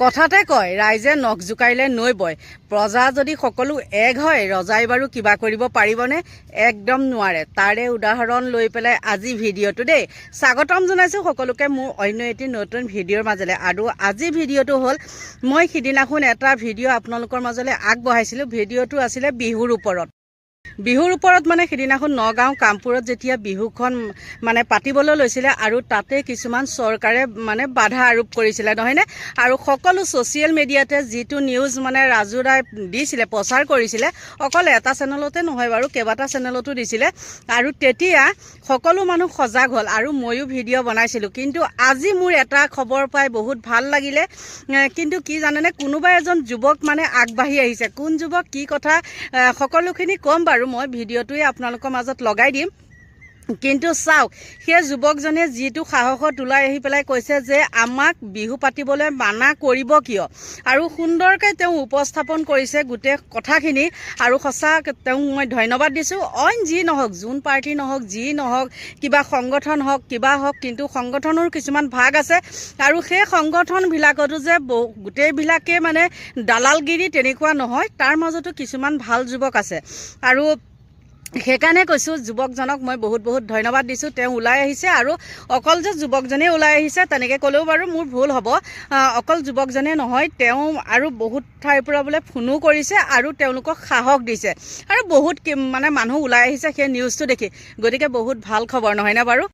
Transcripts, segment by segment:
কথাতে কয়, ৰাইজে নখ জোকাৰিলে নৈ বয়। প্ৰজা যদি সকলো এক হয়, ৰজাই বাৰু কিবা কৰিব পাৰিবনে? একদম নোৱাৰে। তাৰে উদাহৰণ লৈ পেলাই আজি ভিডিঅ'টো দেই। স্বাগতম জনাইছোঁ সকলোকে মোৰ অন্য এটি নতুন ভিডিঅ'ৰ মাজলৈ আৰু আজি ভিডিঅ'টো হ'ল, মই সিদিনাখন এটা ভিডিঅ' আপোনালোকৰ মাজলৈ আগবঢ়াইছিলোঁ। ভিডিঅ'টো আছিলে বিহুৰ ওপৰত। বিহুৰ ওপৰত মানে সিদিনাখন নগাঁও কামপুৰত যেতিয়া বিহুখন মানে পাতিবলৈ লৈছিলে আৰু তাতে কিছুমান চৰকাৰে মানে বাধা আৰোপ কৰিছিলে নহয়নে? আৰু সকলো ছ'চিয়েল মিডিয়াতে যিটো নিউজ মানে ৰাজু ৰায় দিছিলে প্ৰচাৰ কৰিছিলে অকল এটা চেনেলতে নহয় বাৰু কেইবাটা চেনেলতো দিছিলে। আৰু তেতিয়া সকলো মানুহ সজাগ হ'ল আৰু ময়ো ভিডিঅ' বনাইছিলোঁ। কিন্তু আজি মোৰ এটা খবৰ পাই বহুত ভাল লাগিলে। কিন্তু কি জানেনে কোনোবা এজন যুৱক মানে আগবাঢ়ি আহিছে। কোন যুৱক কি কথা সকলোখিনি ক'ম বাৰু। মই ভিডিঅ'টোৱে আপোনালোকৰ মাজত লগাই দিম। কিন্তু চাওক সেই যুৱকজনে যিটো সাহসত ওলাই আহি পেলাই কৈছে যে আমাক বিহু পাতিবলৈ মানা কৰিব কিয়? আৰু সুন্দৰকৈ তেওঁ উপস্থাপন কৰিছে গোটেই কথাখিনি আৰু সঁচা তেওঁক মই ধন্যবাদ দিছোঁ। অইন যি নহওক যোন পাৰ্টি নহওক যি নহওক কিবা সংগঠন হওক কিবা হওক কিন্তু সংগঠনৰ কিছুমান ভাগ আছে। আৰু সেই সংগঠনবিলাকতো যে বহু গোটেইবিলাকে মানে দালালগিৰি তেনেকুৱা নহয় তাৰ মাজতো কিছুমান ভাল যুৱক আছে। আৰু সেইকাৰণে কৈছোঁ যুৱকজনক মই বহুত বহুত ধন্যবাদ দিছোঁ তেওঁ ওলাই আহিছে আৰু অকল যে যুৱকজনেই ওলাই আহিছে তেনেকৈ ক'লেও বাৰু মোৰ ভুল হ'ব। অকল যুৱকজনে নহয় তেওঁ আৰু বহুত ঠাইৰ পৰা বোলে ফোনো কৰিছে আৰু তেওঁলোকক সাহস দিছে। আৰু বহুত মানে মানুহ ওলাই আহিছে সেই নিউজটো দেখি। গতিকে বহুত ভাল খবৰ নহয়নে বাৰু?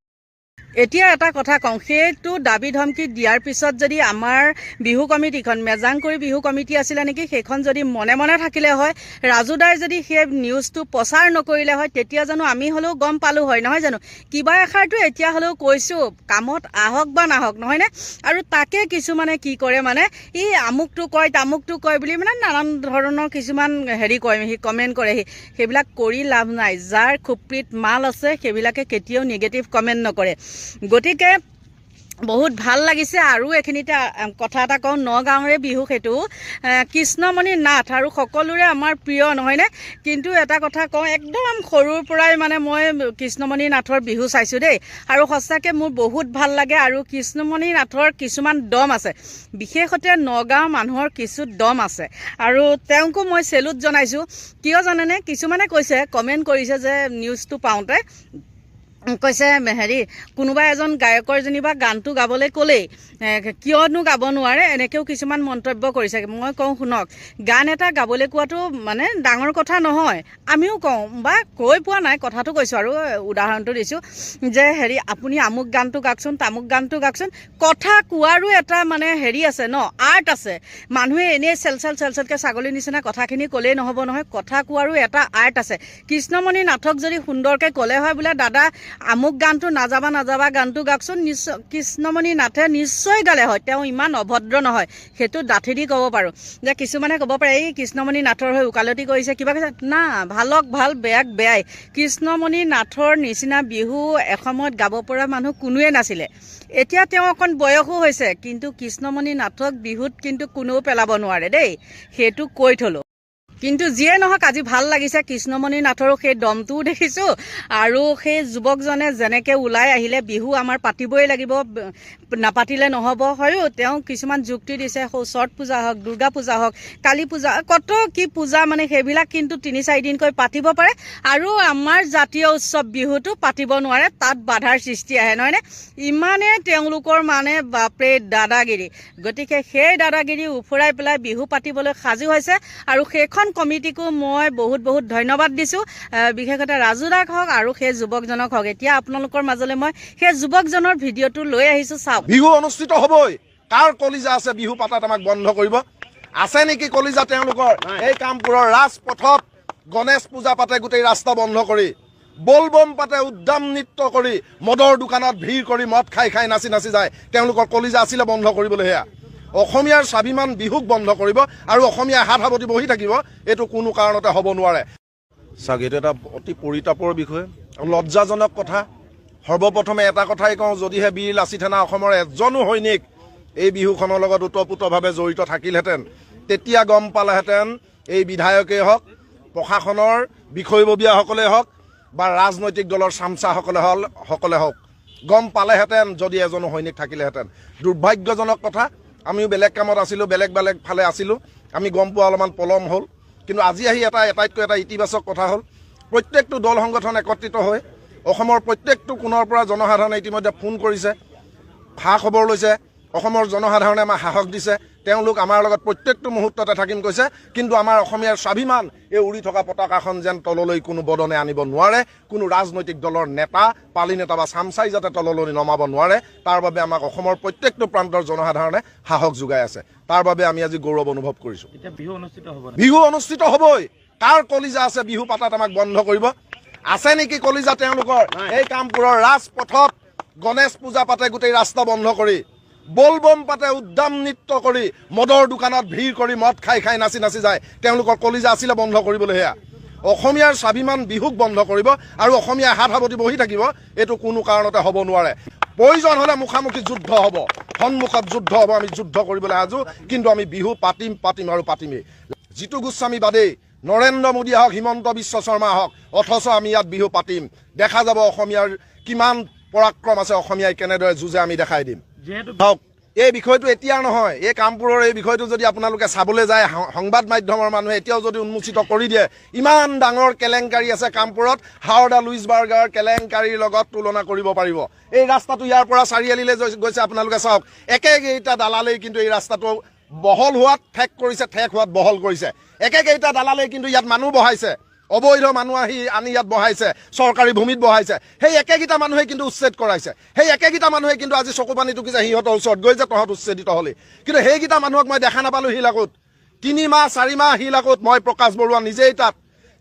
এতিয়া এটা কথা কওঁ সেইটো দাবী ধমকি দিয়াৰ পিছত যদি আমাৰ বিহু কমিটিখন মেজাংকৰি বিহু কমিটি আছিলে নেকি সেইখন যদি মনে মনে থাকিলে হয় ৰাজুদাই যদি সেই নিউজটো প্ৰচাৰ নকৰিলে হয় তেতিয়া জানো আমি হ'লেও গম পালোঁ হয় নহয় জানো? কিবা এষাৰটো এতিয়া হ'লেও কৈছোঁ কামত আহক বা নাহক নহয়নে? আৰু তাকে কিছুমানে কি কৰে মানে ই আমুকটো কয় তামুকটো কয় বুলি মানে নানান ধৰণৰ কিছুমান হেৰি কয় সি কমেণ্ট কৰে সি। সেইবিলাক কৰি লাভ নাই যাৰ খুপ্ৰিত মাল আছে সেইবিলাকে কেতিয়াও নিগেটিভ কমেণ্ট নকৰে। গতিকে বহুত ভাল লাগিছে আৰু এইখিনিতে কথা এটা কওঁ নগাঁৱৰে বিহু সেইটো। কৃষ্ণমণি নাথ আৰু সকলোৰে আমাৰ প্ৰিয় নহয়নে? কিন্তু এটা কথা কওঁ একদম সৰুৰ পৰাই মানে মই কৃষ্ণমণি নাথৰ বিহু চাইছোঁ দেই। আৰু সঁচাকৈ মোৰ বহুত ভাল লাগে আৰু কৃষ্ণমণি নাথৰ কিছুমান দম আছে। বিশেষতে নগাঁও মানুহৰ কিছু দম আছে। আৰু তেওঁকো মই চেলুট জনাইছোঁ। কিয় জানেনে কিছুমানে কৈছে কমেণ্ট কৰিছে যে নিউজটো পাওঁতে কৈছে হেৰি কোনোবা এজন গায়কৰ যেনিবা গানটো গাবলৈ ক'লেই কিয়নো গাব নোৱাৰে এনেকৈও কিছুমান মন্তব্য কৰিছে। মই কওঁ শুনক গান এটা গাবলৈ কোৱাটো মানে ডাঙৰ কথা নহয়। আমিও কওঁ বা কৈ পোৱা নাই কথাটো কৈছোঁ আৰু উদাহৰণটো দিছোঁ যে হেৰি আপুনি আমুক গানটো গাওকচোন তামুক গানটো গাওকচোন কথা কোৱাৰো এটা মানে হেৰি আছে ন আৰ্ট আছে। মানুহে এনেই চেল চেল চেল চেলকৈ ছাগলীৰ নিচিনা কথাখিনি ক'লেই নহ'ব নহয় কথা কোৱাৰো এটা আৰ্ট আছে। কৃষ্ণমণি নাথক যদি সুন্দৰকৈ ক'লে হয় বোলে দাদা আমুক গানটো নাযাবা নাযাবা গানটো গাওকচোন নিশ্চয় কৃষ্ণমণি নাথে নিশ্চয় গালে হয়। তেওঁ ইমান অভদ্ৰ নহয়, সেইটো ডাঠি দি ক'ব পাৰোঁ। যে কিছুমানে ক'ব পাৰে, এই কৃষ্ণমণি নাথৰ হৈ ওকালতি কৰিছে কিবা কৈছে। না, ভালক ভালো, বেয়াক বেয়াই। কৃষ্ণমণি নাথৰ নিচিনা বিহু এসময়ত গাব পৰা মানুহ কোনোৱে নাছিলে। এতিয়া তেওঁ অকণ বয়সো হৈছে, কিন্তু কৃষ্ণমণি নাথক বিহুত কিন্তু কোনেও পেলাব নোৱাৰে দেই। সেইটো কৈ থলোঁ। কিন্তু যিয়ে নহওক আজি ভালো লাগিছে। কৃষ্ণমণি নাথৰো সেই দমটোও দেখিছোঁ। আৰু সেই যুৱকজনে যেনেকৈ ওলাই আহিলে, বিহু আমাৰ পাতিবই লাগিব নাপাতিলে নহ'ব। হয়ো তেওঁ কিছুমান যুক্তি দিছে ছট পূজা হওক, দুৰ্গা পূজা হওক, কালী পূজা, কত কি পূজা মানে সেইবিলাক কিন্তু তিনি চাৰিদিনকৈ পাতিব পাৰে। আৰু আমাৰ জাতীয় উৎসৱ বিহুটো পাতিব নোৱাৰে, তাত বাধাৰ সৃষ্টি আহে, নহয়নে? ইমানে তেওঁলোকৰ মানে বাপৰে দাদাগিৰি। গতিকে সেই দাদাগিৰি উফৰাই পেলাই বিহু পাতিবলৈ সাজু হৈছে। আৰু সেইখন কমিটিকো মই বহুত বহুত ধন্যবাদ দিছোঁ। বিশেষতে ৰাজু দাক হওক আৰু সেই যুৱকজনক হওক। এতিয়া আপোনালোকৰ মাজলৈ মই সেই যুৱকজনৰ ভিডিঅ'টো লৈ আহিছোঁ চাওক। বিহু অনুষ্ঠিত হ'বই। কাৰ কলিজা আছে? বিহু পাতাত আমাক বন্ধ কৰিব। আছে নেকি কলিজা তেওঁলোকৰ? এই কামপুৰৰ ৰাজপথত গণেশ পূজা পাতে গোটেই ৰাস্তা বন্ধ কৰি বলবম পাতে উদ্যাম নৃত্য কৰি মদৰ দোকানত ভিৰ কৰি মদ খাই খাই নাচি নাচি যায়। তেওঁলোকৰ কলিজা আছিলে বন্ধ কৰিবলৈ সেয়া। অসমীয়াৰ স্বাভিমান বিহুক বন্ধ কৰিব আৰু অসমীয়াই হাত সাৱটি বহি থাকিব এইটো কোনো কাৰণতে হ'ব নোৱাৰে। চাওক এইটো এটা অতি পৰিতাপৰ বিষয়। লজ্জাজনক কথা সৰ্বপ্ৰথমে এটা কথাই কওঁ যদিহে বীৰ লাচি থানা অসমৰ এজনো সৈনিক এই বিহুখনৰ লগত ওতপ্ৰোতভাৱে জড়িত থাকিলহেঁতেন তেতিয়া গম পালেহেঁতেন এই বিধায়কেই হওক প্ৰশাসনৰ বিষয়ববীয়াসকলেই হওক বা ৰাজনৈতিক দলৰ চামচাসকলে হল সকলে হওক গম পালেহেঁতেন যদি এজনো সৈনিক থাকিলেহেঁতেন। দুৰ্ভাগ্যজনক কথা আমিও বেলেগ কামত আছিলোঁ বেলেগ বেলেগ ফালে আছিলোঁ। আমি গম পোৱা অলপমান পলম হ'ল। কিন্তু আজি আহি এটা এটাইতকৈ এটা ইতিবাচক কথা হ'ল। প্ৰত্যেকটো দল সংগঠন একত্ৰিত হৈ অসমৰ প্ৰত্যেকটো কোণৰ পৰা জনসাধাৰণে ইতিমধ্যে ফোন কৰিছে খা খবৰ লৈছে। অসমৰ জনসাধাৰণে আমাক সাহস দিছে। তেওঁলোক আমাৰ লগত প্ৰত্যেকটো মুহূৰ্ততে থাকিম কৈছে কিন্তু আমাৰ অসমীয়াৰ স্বাভিমান এই উৰি থকা পতাকাখন যেন তললৈ কোনো বদনে আনিব নোৱাৰে কোনো ৰাজনৈতিক দলৰ নেতা পালি নেতা বা চামচাই যাতে তললৈ নমাব নোৱাৰে তাৰ বাবে আমাক অসমৰ প্ৰত্যেকটো প্ৰান্তৰ জনসাধাৰণে সাহস যোগাই আছে। তাৰ বাবে আমি আজি গৌৰৱ অনুভৱ কৰিছোঁ। বিহু অনুষ্ঠিত বিহু অনুষ্ঠিত হ'বই। কাৰ কলিজা আছে বিহু পাতাত আমাক বন্ধ কৰিব? আছে নেকি কলিজা তেওঁলোকৰ? এই কামপুৰৰ ৰাজপথত গণেশ পূজা পাতে গোটেই ৰাস্তা বন্ধ কৰি। বলবম পাতে উদ্যাম নৃত্য কৰি মদৰ দোকানত ভিৰ কৰি মদ খাই খাই নাচি নাচি যায়। তেওঁলোকৰ কলিজা আছিলে বন্ধ কৰিবলৈ সেয়া। অসমীয়াৰ স্বাভিমান বিহুক বন্ধ কৰিব আৰু অসমীয়াই হাত সাৱটি বহি থাকিব এইটো কোনো কাৰণতে হ'ব নোৱাৰে। প্ৰয়োজন হ'লে মুখামুখি যুদ্ধ হ'ব। সন্মুখত যুদ্ধ হ'ব আমি যুদ্ধ কৰিবলৈ সাজু কিন্তু আমি বিহু পাতিম পাতিম আৰু পাতিমেই। জিতু গোস্বামী বাদেই নৰেন্দ্ৰ মোদী হওক হিমন্ত বিশ্ব শৰ্মা হওক অথচ আমি ইয়াত বিহু পাতিম। দেখা যাব অসমীয়াৰ কিমান পৰাক্ৰম আছে অসমীয়াই কেনেদৰে যুঁজে আমি দেখাই দিম। হওক এই বিষয়টো এতিয়া নহয়। এই কামপুৰৰ এই বিষয়টো যদি আপোনালোকে চাবলৈ যায় সংবাদ মাধ্যমৰ মানুহে এতিয়াও যদি উন্মোচিত কৰি দিয়ে ইমান ডাঙৰ কেলেংকাৰী আছে কামপুৰত হাওড়া লুইছবাৰ্গাৰ কেলেংকাৰীৰ লগত তুলনা কৰিব পাৰিব। এই ৰাস্তাটো ইয়াৰ পৰা চাৰিআলিলৈ গৈছে আপোনালোকে চাওক। একেকেইটা দালালেই কিন্তু এই ৰাস্তাটো বহল হোৱাত ঠেক কৰিছে ঠেক হোৱাত বহল কৰিছে। একেকেইটা দালালেই কিন্তু ইয়াত মানুহ বহাইছে। অবৈধ মানুহ আহি আনি ইয়াত বহাইছে, চৰকাৰী ভূমিত বহাইছে। সেই একেকেইটা মানুহে কিন্তু উচ্ছেদ কৰাইছে। সেই একেকেইটা মানুহে কিন্তু আজি চকু পানী টুকিছে সিহঁতৰ ওচৰত গৈ যে তহঁত উচ্ছেদিত হ'লি। কিন্তু সেইকেইটা মানুহক মই দেখা নাপালোঁ শিলাকুত তিনি মাহ, চাৰি মাহ শিলাকুত মই প্ৰকাশ বৰুৱা নিজেই তাত।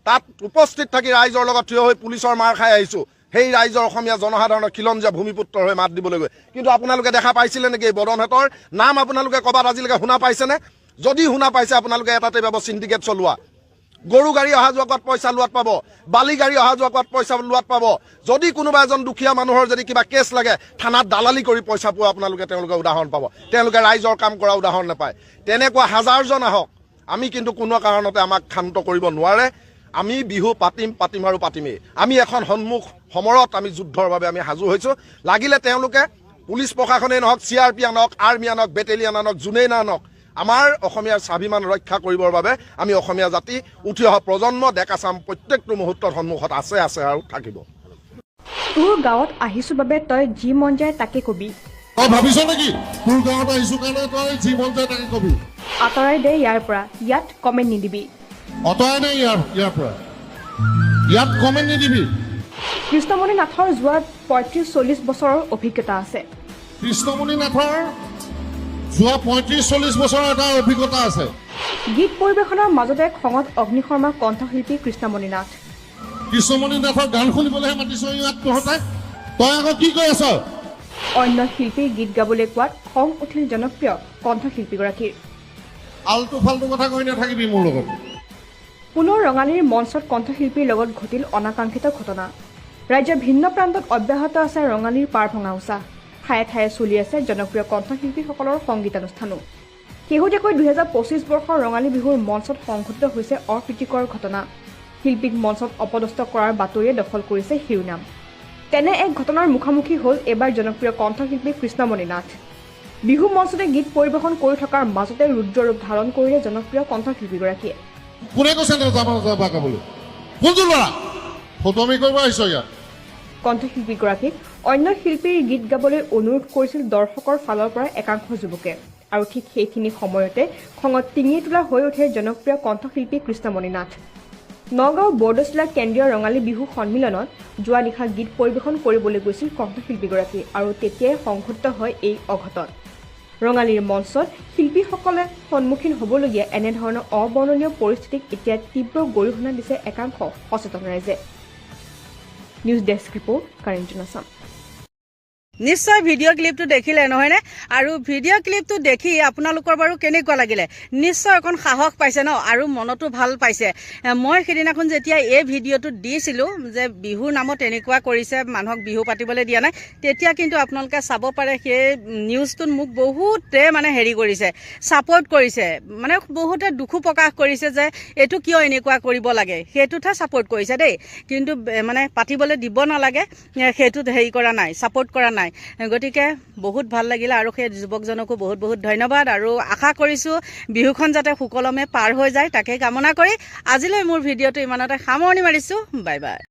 তাত উপস্থিত থাকি ৰাইজৰ লগত থিয় হৈ পুলিচৰ মাৰ খাই আহিছোঁ। সেই ৰাইজৰ অসমীয়া জনসাধাৰণৰ খিলঞ্জীয়া ভূমিপুত্ৰ হৈ মাত দিবলৈ গৈ কিন্তু আপোনালোকে দেখা পাইছিলে নেকি এই বদনহেঁতৰ? নাম আপোনালোকে ক'ৰবাত আজিলৈকে শুনা পাইছেনে? যদি শুনা পাইছে, আপোনালোকে এটাতে পাব চিণ্ডিকেট চলোৱা। গৰু গাড়ী অহা যোৱা কৰাত পইচা লোৱাত পাব বালি গাড়ী অহা যোৱা কৰাত পইচা লোৱাত পাব। যদি কোনোবা এজন দুখীয়া মানুহৰ যদি কিবা কেছ লাগে থানাত দালালি কৰি পইচা পোৱা আপোনালোকে তেওঁলোকে উদাহৰণ পাব। তেওঁলোকে ৰাইজৰ কাম কৰা উদাহৰণ নাপায়। তেনেকুৱা হাজাৰজন আহক আমি কিন্তু কোনো কাৰণতে আমাক ক্ষান্ত কৰিব নোৱাৰে। আমি বিহু পাতিম পাতিম আৰু পাতিমেই। আমি এখন সন্মুখ সমৰত আমি যুদ্ধৰ বাবে আমি সাজু হৈছোঁ। লাগিলে তেওঁলোকে পুলিচ প্ৰশাসনেই নহওক চি আৰ পি আনক আৰ্মি আনক বেটেলিয়ান আনক যোনেই নানক আমাৰ অসমীয়াৰ স্বাভিমান ৰক্ষা কৰিবৰ বাবে আমি অসমীয়া জাতি উঠি অহা প্ৰজন্ম ডেকা চাম প্ৰত্যেকটো মুহূৰ্তত সন্মুখত আছে আছে আৰু থাকিব। তোৰ গাঁৱত আহিছো বাবে তই যি মন যায় তাকে কবি। তই ভাবিছ নেকি? তোৰ গাঁৱত আহিছো কাৰণে তই যি মন যায় তাকে কবি। আঁতৰাই দে ইয়াৰ পৰা ইয়াত কমেণ্ট নিদিবি। অঁতৰাই দে ইয়াৰ ইয়াৰ পৰা। ইয়াত কমেণ্ট নিদিবি। কৃষ্ণমণি নাথৰ যোৱা পঁয়ত্ৰিছ চল্লিছ বছৰৰ অভিজ্ঞতা আছে। কৃষ্ণমণি নাথৰ যোৱা পঁয়ত্ৰিছ চল্লিছ বছৰৰ এটা অভিজ্ঞতা আছে। গীত পৰিৱেশনৰ মাজতে খঙত অগ্নি শৰ্মা কণ্ঠশিল্পী কৃষ্ণমণি নাথ। কৃষ্ণমণি নাথৰ গান শুনিবলৈহে মাতিছ তহঁতে তই আকৌ কি কৈ আছ? অন্য শিল্পীৰ গীত গাবলৈ কোৱাত খং উঠিল জনপ্ৰিয় কণ্ঠশিল্পীগৰাকীৰ। আল্টু ফাল্টু কথা কৈ নাথাকিবি মোৰ লগত। পুনৰ ৰঙালীৰ মঞ্চত কণ্ঠশিল্পীৰ লগত ঘটিল অনাকাংক্ষিত ঘটনা। ৰাজ্যৰ ভিন্ন প্ৰান্তত অব্যাহত আছে ৰঙালীৰ পাৰ ভঙা উচা। ঠায়ে ঠায়ে চলি আছে জনপ্ৰিয় কণ্ঠশিল্পীসকলৰ সংগীতানুষ্ঠানো। শেহতীয়াকৈ দুহেজাৰ পঁচিছ বৰ্ষৰ ৰঙালী বিহুৰ মঞ্চত সংঘটিত হৈছে অপ্ৰীতিকৰ ঘটনা। শিল্পীক মঞ্চত অপদস্থ কৰাৰ বাতৰিয়ে দখল কৰিছে শিৰোনাম। তেনে এক ঘটনাৰ মুখামুখি হ'ল এইবাৰ জনপ্ৰিয় কণ্ঠশিল্পী কৃষ্ণমণি নাথ। বিহু মঞ্চতে গীত পৰিৱেশন কৰি থকাৰ মাজতে ৰুদ্ৰৰূপ ধাৰণ কৰিলে জনপ্ৰিয় কণ্ঠশিল্পীগৰাকীয়ে। কোনে কৈছে নে যাবা যাবা গাবলৈ কোনটো ল'ৰা? ফটোমি কৰিব আহিছ ইয়াত। কণ্ঠশিল্পীগৰাকীক অন্য শিল্পীৰ গীত গাবলৈ অনুৰোধ কৰিছিল দৰ্শকৰ ফালৰ পৰা একাংশ যুৱকে। আৰু ঠিক সেইখিনি সময়তে খঙত টিঙি তোলা হৈ উঠে জনপ্ৰিয় কণ্ঠশিল্পী কৃষ্ণমণি নাথ নগাঁও বৰদৈচিলা কেন্দ্ৰীয় ৰঙালী বিহু সন্মিলনত যোৱা নিশা গীত পৰিৱেশন কৰিবলৈ গৈছিল কণ্ঠশিল্পীগৰাকী আৰু তেতিয়াই সংঘটিত হয় এই অঘটন। ৰঙালীৰ মঞ্চত শিল্পীসকলে সন্মুখীন হ'বলগীয়া এনেধৰণৰ অবৰ্ণনীয় পৰিস্থিতিক এতিয়া তীব্ৰ গৰিহণা দিছে একাংশ সচেতন ৰাইজে। নিউজ ডেস্ক ৰিপৰ্ট আছাম নিশ্চয় ভিডিঅ' ক্লিপটো দেখিলে নহয়নে আৰু ভিডিঅ' ক্লিপটো দেখি আপোনালোকৰ বাৰু কেনেকুৱা লাগিলে? নিশ্চয় অকণ সাহস পাইছে ন? আৰু মনতো ভালো পাইছে। মই সেইদিনাখন যেতিয়া এই ভিডিঅ'টো দিছিলোঁ যে বিহুৰ নামত এনেকুৱা কৰিছে, মানুহক বিহু পাতিবলৈ দিয়া নাই, তেতিয়া কিন্তু আপোনালোকে চাব পাৰে সেই নিউজটোত মোক বহুতে মানে হেৰি কৰিছে ছাপৰ্ট কৰিছে। মানে বহুতে দুখো প্ৰকাশ কৰিছে যে এইটো কিয় এনেকুৱা কৰিব লাগে? সেইটোতহে ছাপৰ্ট কৰিছে দেই। কিন্তু মানে পাতিবলৈ দিব নালাগে সেইটোত হেৰি কৰা নাই ছাপৰ্ট কৰা নাই। গতিকে বহুত ভাল লাগিলে আৰু সেই যুৱকজনকো বহুত বহুত ধন্যবাদ আৰু আশা কৰিছোঁ বিহুখন যাতে সুকলমে পাৰ হৈ যায় তাকে কামনা কৰি আজিলৈ মোৰ ভিডিঅ'টো ইমানতে সামৰণি মাৰিছোঁ বাই বাই।